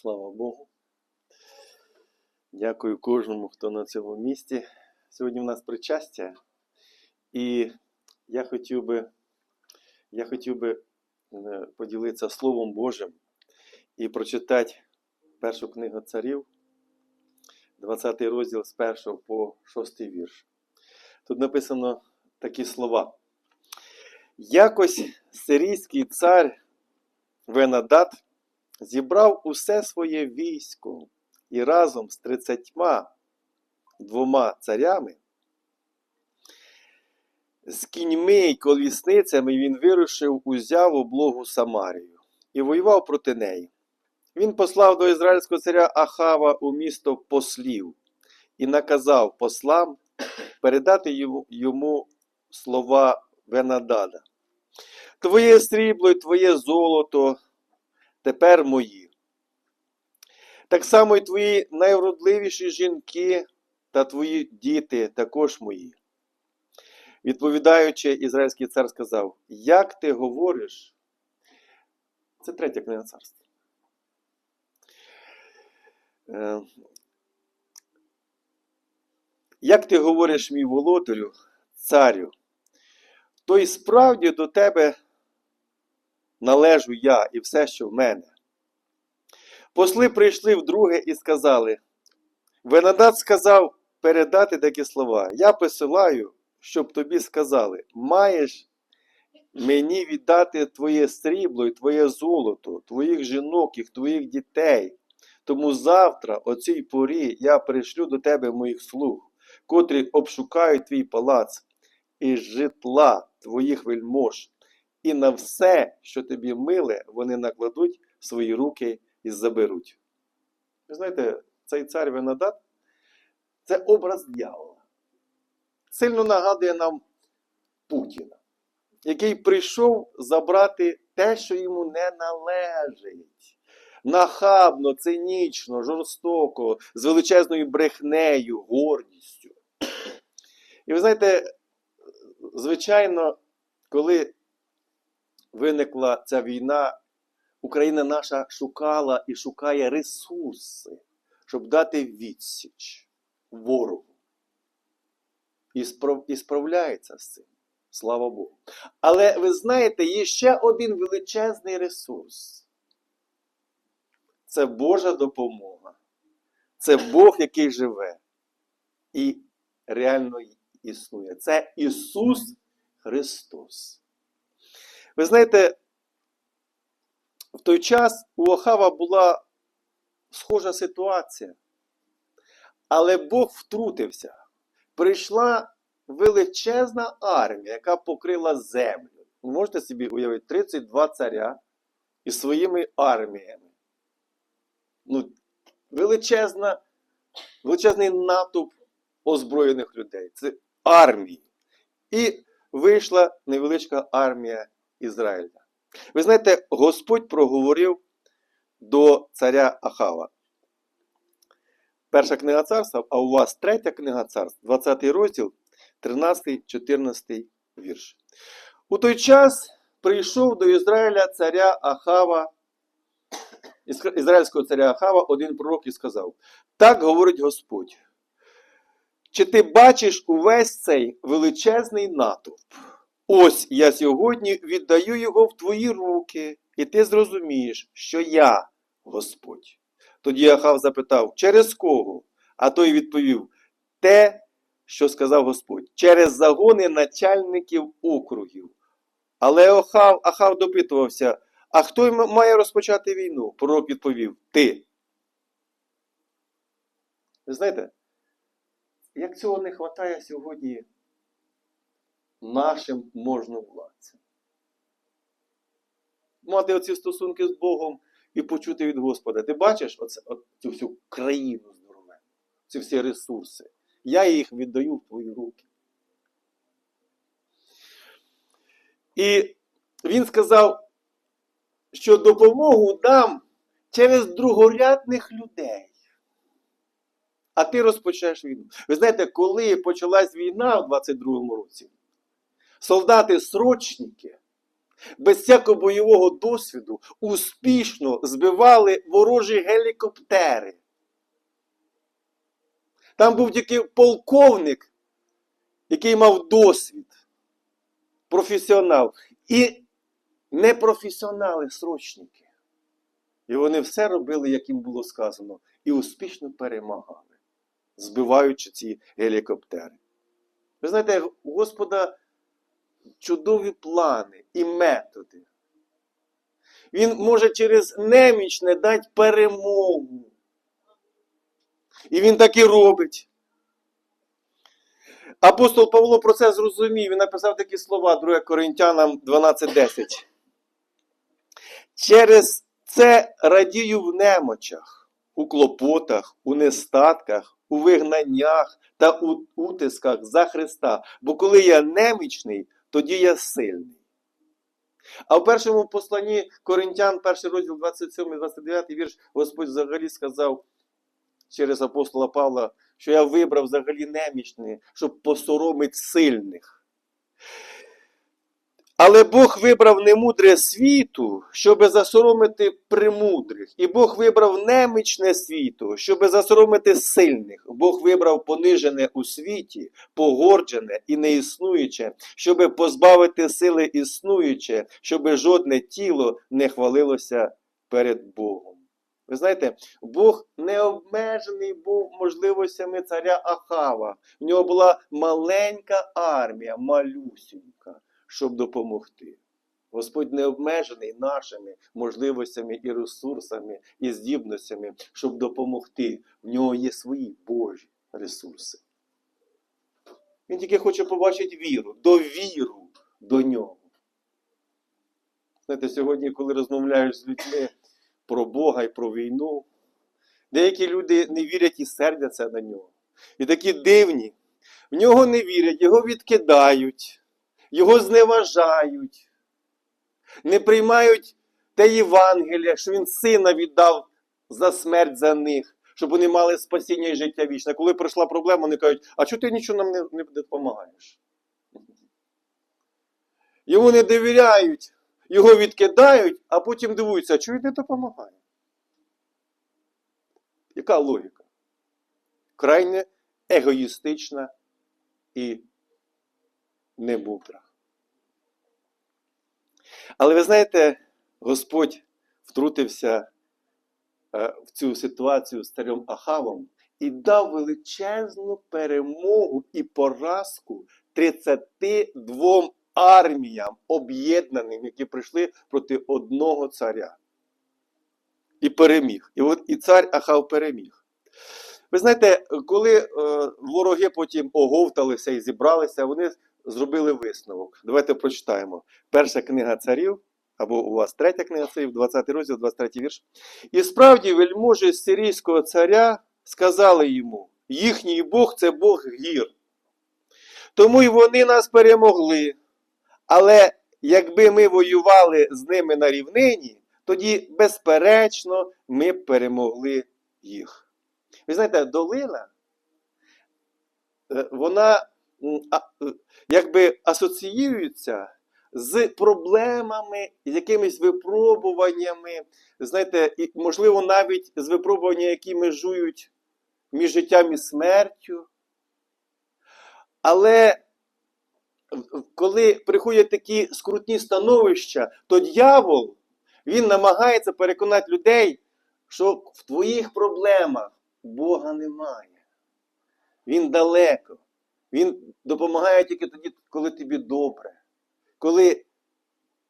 Слава Богу. Дякую кожному, хто на цьому місці. Сьогодні в нас причастя. І я хотів би, я хотів би е, поділитися Словом Божим і прочитати першу книгу царів, 20 розділ з 1 по 6 вірш. Тут написано такі слова. Якось сирійський цар Венадат зібрав усе своє військо і разом з тридцятьма двома царями, з кіньми й колісницями він вирушив узяв облогу Самарію і воював проти неї. Він послав до ізраїльського царя Ахава у місто послів і наказав послам передати йому, слова Венадада. Твоє срібло й твоє золото тепер мої. Так само й твої найвродливіші жінки та твої діти також мої. Відповідаючи, ізраїльський цар сказав: Як ти говориш? Це третя книга царства. Е, Як ти говориш, мій володарю, царю, то й справді до тебе належу я і все, що в мене. Посли прийшли вдруге і сказали: Венадат сказав передати такі слова. Я посилаю, щоб тобі сказали: маєш мені віддати твоє срібло і твоє золото, твоїх жінок і твоїх дітей. Тому завтра, о цій порі, я пришлю до тебе моїх слуг, котрі обшукають твій палац і житла твоїх вельмож, і на все, що тобі миле, вони накладуть свої руки і заберуть. Ви знаєте, цей цар Венадат це образ дьявола. Сильно нагадує нам Путіна, який прийшов забрати те, що йому не належить. Нахабно, цинічно, жорстоко, з величезною брехнею, гордістю. І ви знаєте, звичайно, коли виникла ця війна, Україна наша шукала і шукає ресурси, щоб дати відсіч ворогу. І, справ... і справляється з цим. Слава Богу. Але ви знаєте, є ще один величезний ресурс. Це Божа допомога. Це Бог, який живе і реально існує. Це Ісус Христос. Ви знаєте, в той час у Охава була схожа ситуація. Але Бог втрутився. Прийшла величезна армія, яка покрила землю. Ви можете собі уявити 32 царя із своїми арміями. Ну, величезна, величезний натовп озброєних людей. Це армії. І вийшла невеличка армія Ізраїля. Ви знаєте, Господь проговорив до царя Ахава. Перша книга царства, а у вас третя книга царств, 20 розділ, 13, 14 вірш. У той час прийшов до Ізраїля царя Ахава, ізраїльського царя Ахава, один пророк і сказав: Так говорить Господь. Чи ти бачиш увесь цей величезний натовп? Ось я сьогодні віддаю його в твої руки, і ти зрозумієш, що я Господь. Тоді Ахав запитав, через кого? А той відповів: те, що сказав Господь, через загони начальників округів. Але Ахав, Ахав допитувався: а хто має розпочати війну? Пророк відповів: Ти. Ви знаєте, як цього не вистачає сьогодні нашим можновладцям? Мати оці стосунки з Богом і почути від Господа. Ти бачиш оце, цю всю країну здоровенну, ці всі ресурси. Я їх віддаю в твої руки. І він сказав, що допомогу дам через другорядних людей. А ти розпочнеш війну. Ви знаєте, коли почалась війна у 22-му році, солдати-срочники без всякого бойового досвіду успішно збивали ворожі гелікоптери. Там був тільки полковник, який мав досвід, професіонал. І непрофесіонали, срочники. І вони все робили, як їм було сказано, і успішно перемагали, збиваючи ці гелікоптери. Ви знаєте, Господа чудові плани і методи. Він може через немічне дати перемогу. І він так і робить. Апостол Павло про це зрозумів. Він написав такі слова 2 Коринтянам 12:10. Через це радію в немочах, у клопотах, у нестатках, у вигнаннях та у утисках за Христа. Бо коли я немічний, тоді я сильний. А в першому посланні Коринтян, перший розділ 27-29 вірш, Господь взагалі сказав через апостола Павла, що я вибрав взагалі немічне, щоб посоромити сильних. Але Бог вибрав немудре світу, щоби засоромити премудрих. І Бог вибрав немічне світу, щоби засоромити сильних. Бог вибрав понижене у світі, погорджене і неіснуюче, щоби позбавити сили існуюче, щоби жодне тіло не хвалилося перед Богом. Ви знаєте, Бог не обмежений був можливостями царя Ахава. В нього була маленька армія, малюсінька щоб допомогти. Господь не обмежений нашими можливостями і ресурсами, і здібностями, щоб допомогти. В нього є свої Божі ресурси. Він тільки хоче побачити віру, довіру до нього. Знаєте, сьогодні, коли розмовляєш з людьми про Бога і про війну, деякі люди не вірять і сердяться на нього. І такі дивні. В нього не вірять, його відкидають його зневажають, не приймають те Євангелія, що він сина віддав за смерть за них, щоб вони мали спасіння і життя вічне. Коли прийшла проблема, вони кажуть, а чого ти нічого нам не, не допомагаєш? Йому не довіряють, його відкидають, а потім дивуються, а чого він не допомагає? Яка логіка? Крайне егоїстична і не мудра. Але ви знаєте, Господь втрутився е, в цю ситуацію з царем Ахавом і дав величезну перемогу і поразку 32 арміям об'єднаним, які прийшли проти одного царя. І переміг. І от і цар Ахав переміг. Ви знаєте, коли е, вороги потім оговталися і зібралися, вони зробили висновок. Давайте прочитаємо. Перша книга царів, або у вас третя книга царів, 20 розділ, 23 вірш. І справді вельможі сирійського царя сказали йому: їхній Бог це Бог гір. Тому й вони нас перемогли. Але якби ми воювали з ними на рівнині, тоді, безперечно, ми перемогли їх. Ви знаєте, долина, е, вона якби асоціюються з проблемами, з якимись випробуваннями, знаєте, і, можливо, навіть з випробуваннями, які межують між життям і смертю. Але коли приходять такі скрутні становища, то дьявол, він намагається переконати людей, що в твоїх проблемах Бога немає. Він далеко. Він допомагає тільки тоді, коли тобі добре. Коли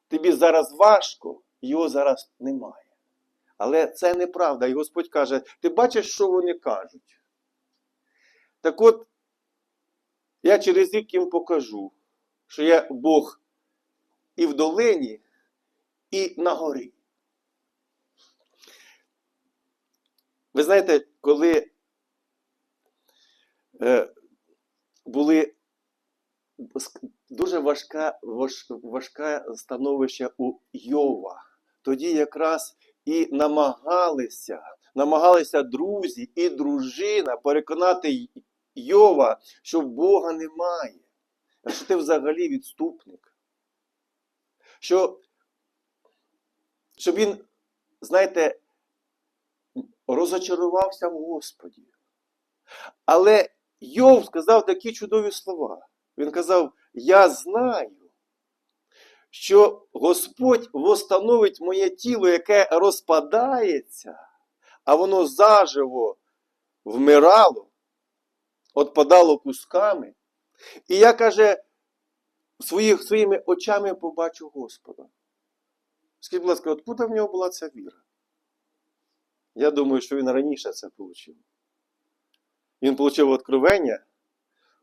тобі зараз важко, його зараз немає. Але це неправда. І Господь каже: ти бачиш, що вони кажуть? Так от, я через рік їм покажу, що я Бог і в долині, і на горі. Ви знаєте, коли е, були дуже важка, важ, важке становище у Йова. Тоді якраз і намагалися, намагалися друзі і дружина переконати Йова, що Бога немає, що ти взагалі відступник. що щоб він, знаєте, розочарувався в Господі. Але Йов сказав такі чудові слова. Він казав: Я знаю, що Господь восстановить моє тіло, яке розпадається, а воно заживо вмирало, отпадало кусками. І я каже, своїх, своїми очами побачу Господа. Скажіть, будь ласка, откуда в нього була ця віра? Я думаю, що він раніше це отримав. Він отримав откровення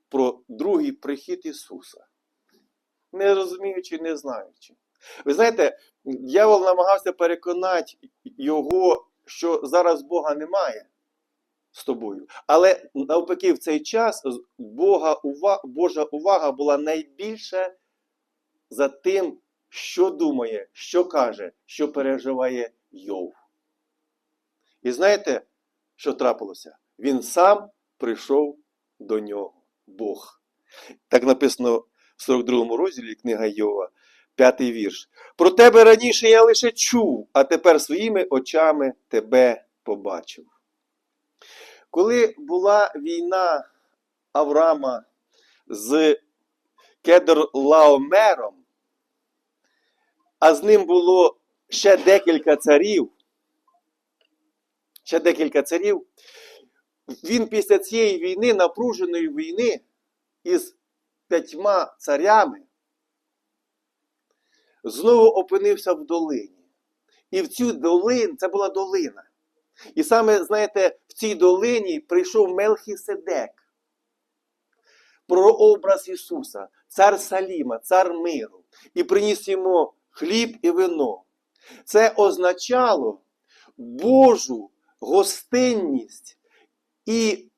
про другий прихід Ісуса. Не розуміючи, не знаючи. Ви знаєте, дьявол намагався переконати його, що зараз Бога немає з тобою. Але навпаки, в цей час Бога, ува- Божа увага була найбільше за тим, що думає, що каже, що переживає Йов. І знаєте, що трапилося? Він сам прийшов до нього, Бог. Так написано в 42 розділі книга Йова, п'ятий вірш. Про тебе раніше я лише чув, а тепер своїми очами тебе побачив. Коли була війна Авраама з Кедрлаомером, а з ним було ще декілька царів, ще декілька царів, він після цієї війни, напруженої війни із п'ятьма царями, знову опинився в долині. І в цю долину, це була долина. І саме, знаєте, в цій долині прийшов Мелхіседек. Прообраз Ісуса, цар Саліма, цар миру, і приніс йому хліб і вино. Це означало Божу гостинність і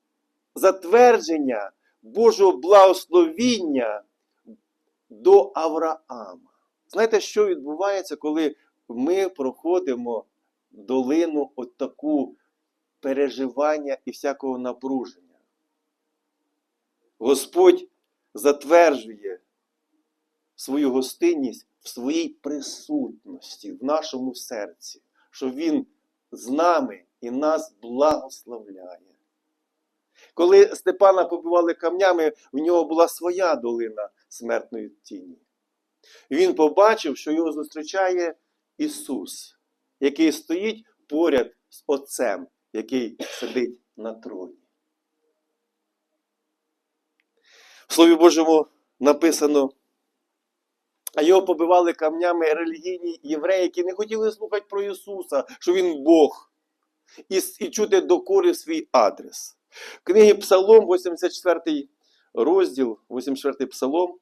затвердження Божого благословіння до Авраама. Знаєте, що відбувається, коли ми проходимо долину от таку переживання і всякого напруження? Господь затверджує свою гостинність в своїй присутності, в нашому серці, що Він з нами і нас благословляє. Коли Степана побивали камнями, в нього була своя долина смертної тіні. Він побачив, що його зустрічає Ісус, який стоїть поряд з Отцем, який сидить на троні. В Слові Божому написано, а його побивали камнями релігійні євреї, які не хотіли слухати про Ісуса, що Він Бог, і, і чути докори свій адрес. В книгі Псалом, 84 розділ, 84 Псалом,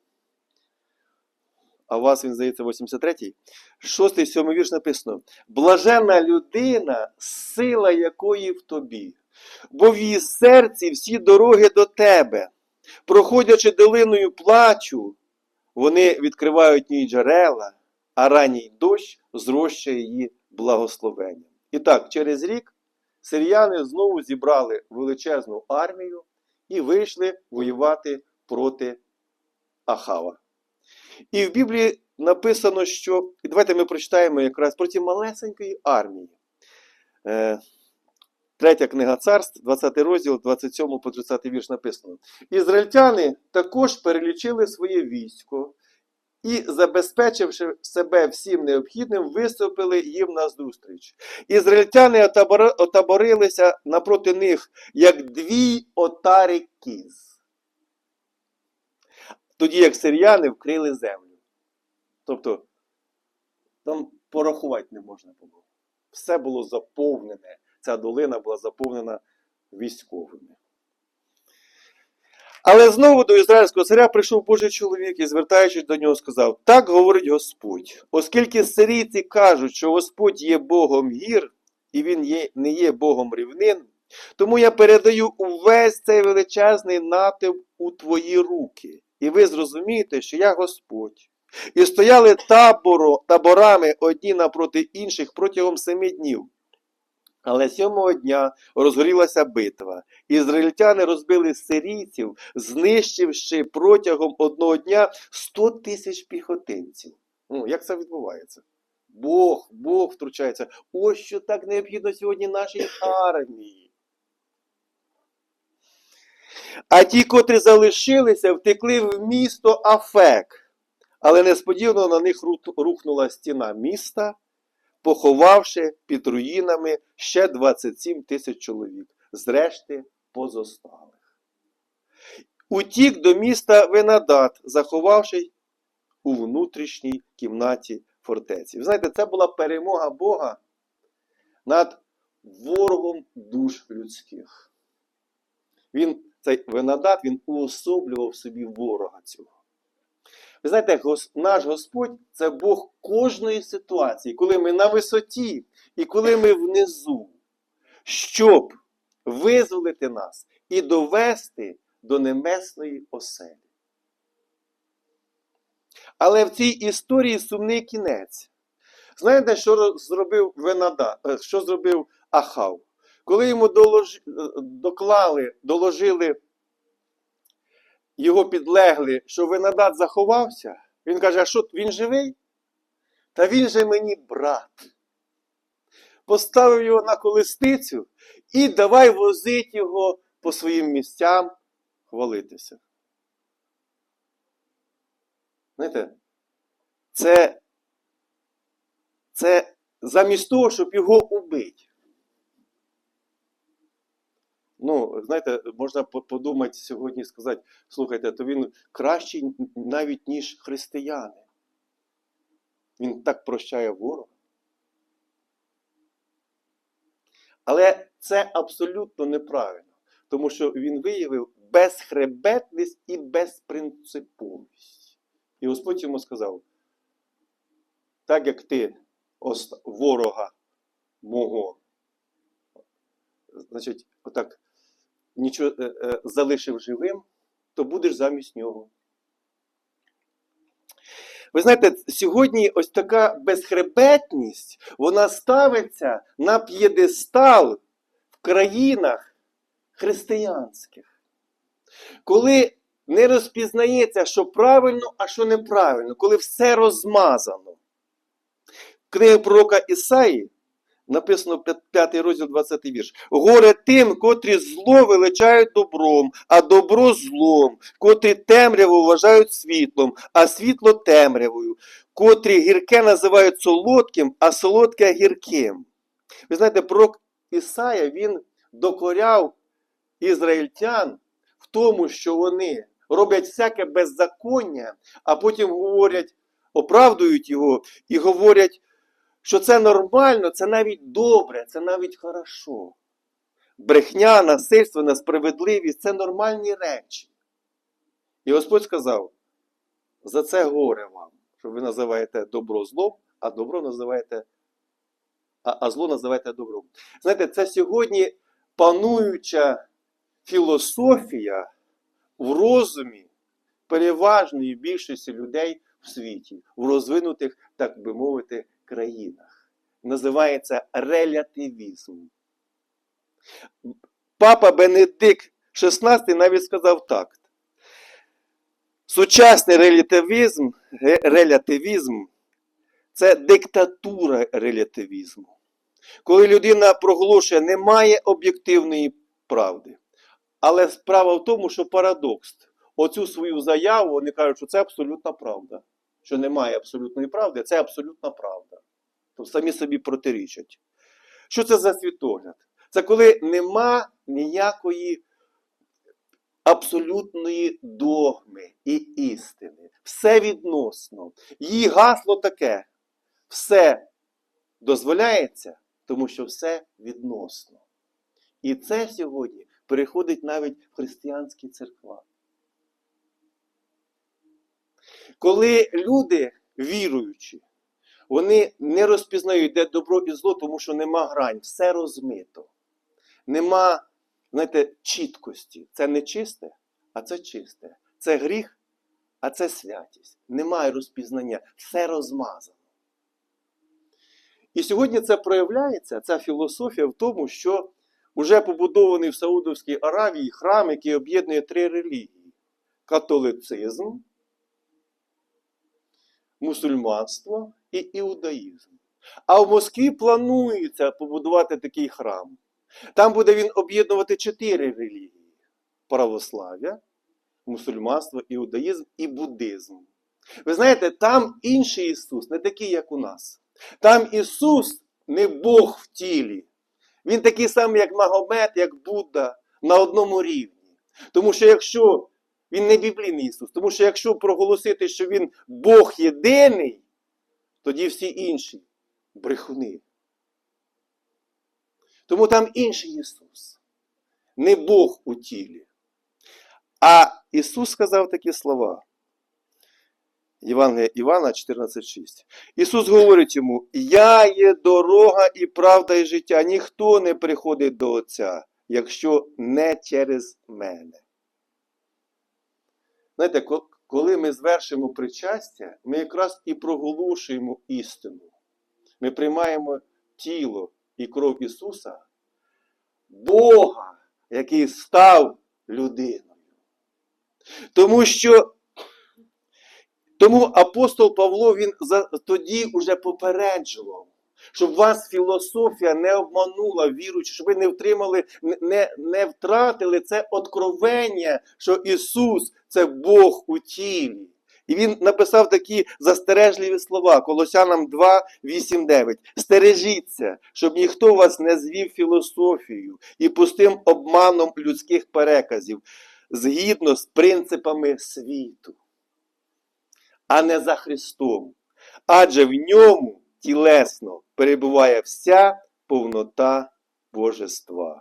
а у вас він здається 83-й, 6-7 вірш написано: Блажена людина, сила якої в тобі, бо в її серці всі дороги до тебе. Проходячи долиною плачу, вони відкривають її джерела, а ранній дощ зрощує її благословенням. І так, через рік сиріяни знову зібрали величезну армію і вийшли воювати проти Ахава. І в Біблії написано, що. І давайте ми прочитаємо якраз про ці малесенької армії. Е, Третя книга царств, 20 розділ, 27 по 30 вірш написано. Ізраїльтяни також перелічили своє військо і, забезпечивши себе всім необхідним, виступили їм назустріч. Ізраїльтяни отабори- отаборилися напроти них, як дві отари кіз. Тоді як сиріяни вкрили землю. Тобто, там порахувати не можна було. Все було заповнене. Ця долина була заповнена військовими. Але знову до ізраїльського царя прийшов Божий чоловік і, звертаючись до нього, сказав: Так говорить Господь, оскільки сирійці кажуть, що Господь є Богом гір, і Він є, не є Богом рівнин, тому я передаю увесь цей величезний натовп у твої руки, і ви зрозумієте, що я Господь. І стояли таборо, таборами одні напроти інших протягом семи днів. Але сьомого дня розгорілася битва. Ізраїльтяни розбили сирійців, знищивши протягом одного дня 100 тисяч піхотинців. Ну, як це відбувається? Бог, Бог втручається. Ось що так необхідно сьогодні нашій армії. А ті, котрі залишилися, втекли в місто Афек. Але несподівано на них рухнула стіна міста, поховавши під руїнами ще 27 тисяч чоловік, зрешти позосталих. Утік до міста Венадат, заховавши у внутрішній кімнаті фортеці. Ви знаєте, це була перемога Бога над ворогом душ людських. Він, цей Венадат, він уособлював собі ворога цього. Ви знаєте, наш Господь це Бог кожної ситуації, коли ми на висоті і коли ми внизу, щоб визволити нас і довести до небесної оселі. Але в цій історії сумний кінець. Знаєте, що зробив Венада, е, що зробив Ахав? Коли йому долож... е, доклали, доложили його підлегли, що Винодат заховався, він каже: а що він живий? Та він же мені брат. Поставив його на колесницю і давай возить його по своїм місцям хвалитися. Знаєте, це, це замість того, щоб його убити. Ну, знаєте, можна подумати сьогодні і сказати, слухайте, то він кращий навіть, ніж християни. Він так прощає ворога. Але це абсолютно неправильно, тому що він виявив безхребетність і безпринциповість. І Господь йому сказав: так як ти ворога мого, значить, отак нічого е, е, залишив живим, то будеш замість нього. Ви знаєте, сьогодні ось така безхребетність, вона ставиться на п'єдестал в країнах християнських. Коли не розпізнається, що правильно, а що неправильно, коли все розмазано. Книга пророка Ісаї написано 5 розділ 20 вірш. Горе тим, котрі зло величають добром, а добро злом, котрі темряву вважають світлом, а світло темрявою, котрі гірке називають солодким, а солодке гірким. Ви знаєте, пророк Ісая він докоряв ізраїльтян в тому, що вони роблять всяке беззаконня, а потім говорять, оправдують його і говорять, що це нормально, це навіть добре, це навіть хорошо. Брехня, насильство, несправедливість це нормальні речі. І Господь сказав: за це горе вам, що ви називаєте добро злом, а добро називаєте, а, а зло називаєте добром. Знаєте, це сьогодні пануюча філософія в розумі переважної більшості людей в світі, в розвинутих, так би мовити, країнах. Називається релятивізм. Папа Бенедикт XVI навіть сказав так. Сучасний релятивізм, релятивізм це диктатура релятивізму. Коли людина проголошує, немає об'єктивної правди. Але справа в тому, що парадокс. Оцю свою заяву вони кажуть, що це абсолютна правда. Що немає абсолютної правди, це абсолютна правда. Самі собі протирічать. Що це за світогляд? Це коли нема ніякої абсолютної догми і істини. Все відносно. Її гасло таке. Все дозволяється, тому що все відносно. І це сьогодні переходить навіть в християнські церква. Коли люди віруючі, вони не розпізнають, де добро і зло, тому що нема грань, все розмито. Нема, знаєте, чіткості. Це не чисте, а це чисте. Це гріх, а це святість. Немає розпізнання, все розмазано. І сьогодні це проявляється, ця філософія в тому, що вже побудований в Саудовській Аравії храм, який об'єднує три релігії: католицизм, мусульманство і іудаїзм. А в Москві планується побудувати такий храм. Там буде він об'єднувати чотири релігії: православ'я, мусульманство, іудаїзм і буддизм. Ви знаєте, там інший Ісус, не такий, як у нас. Там Ісус не Бог в тілі. Він такий самий, як Магомед, як Будда, на одному рівні. Тому що якщо він не біблійний Ісус, тому що якщо проголосити, що Він Бог єдиний, тоді всі інші брехуни. Тому там інший Ісус, не Бог у тілі. А Ісус сказав такі слова. Євангелія Івана 14,6. Ісус говорить йому: Я є дорога і правда і життя. Ніхто не приходить до Отця, якщо не через мене. Знаєте, коли ми звершимо причастя, ми якраз і проголошуємо істину. Ми приймаємо тіло і кров Ісуса, Бога, який став людиною. Тому що тому апостол Павло він за, тоді уже попереджував, щоб вас філософія не обманула, віруючи, щоб ви не втримали, не- не, втратили це откровення, що Ісус це Бог у тілі. І він написав такі застережливі слова Колосянам 2, 8, 9. Стережіться, щоб ніхто вас не звів філософією і пустим обманом людських переказів, згідно з принципами світу а не за Христом. Адже в ньому тілесно перебуває вся повнота Божества.